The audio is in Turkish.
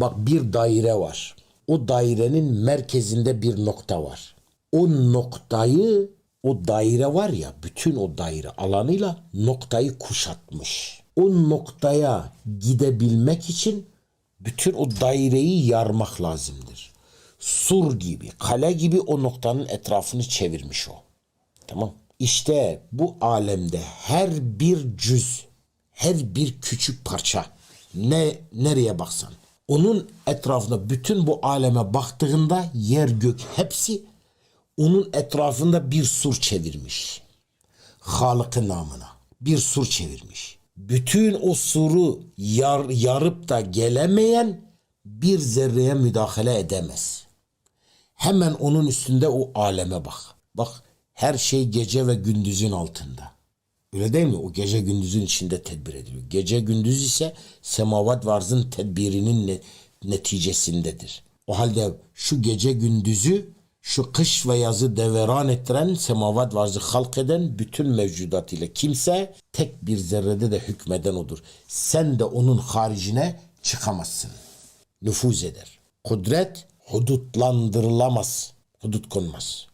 Bak bir daire var. O dairenin merkezinde bir nokta var. O noktayı o daire var ya bütün o daire alanıyla noktayı kuşatmış. O noktaya gidebilmek için bütün o daireyi yarmak lazımdır. Sur gibi, kale gibi o noktanın etrafını çevirmiş o. Tamam. İşte bu alemde her bir cüz, her bir küçük parça ne nereye baksan onun etrafında bütün bu aleme baktığında yer gök hepsi onun etrafında bir sur çevirmiş. Halık'ın namına bir sur çevirmiş. Bütün o suru yar, yarıp da gelemeyen bir zerreye müdahale edemez. Hemen onun üstünde o aleme bak. Bak her şey gece ve gündüzün altında. Öyle değil mi? O gece gündüzün içinde tedbir ediliyor. Gece gündüz ise semavat varzın tedbirinin ne- neticesindedir. O halde şu gece gündüzü şu kış ve yazı deveran ettiren semavat varzı halk eden bütün mevcudat ile kimse tek bir zerrede de hükmeden odur. Sen de onun haricine çıkamazsın. Nüfuz eder. Kudret hudutlandırılamaz. Hudut konmaz.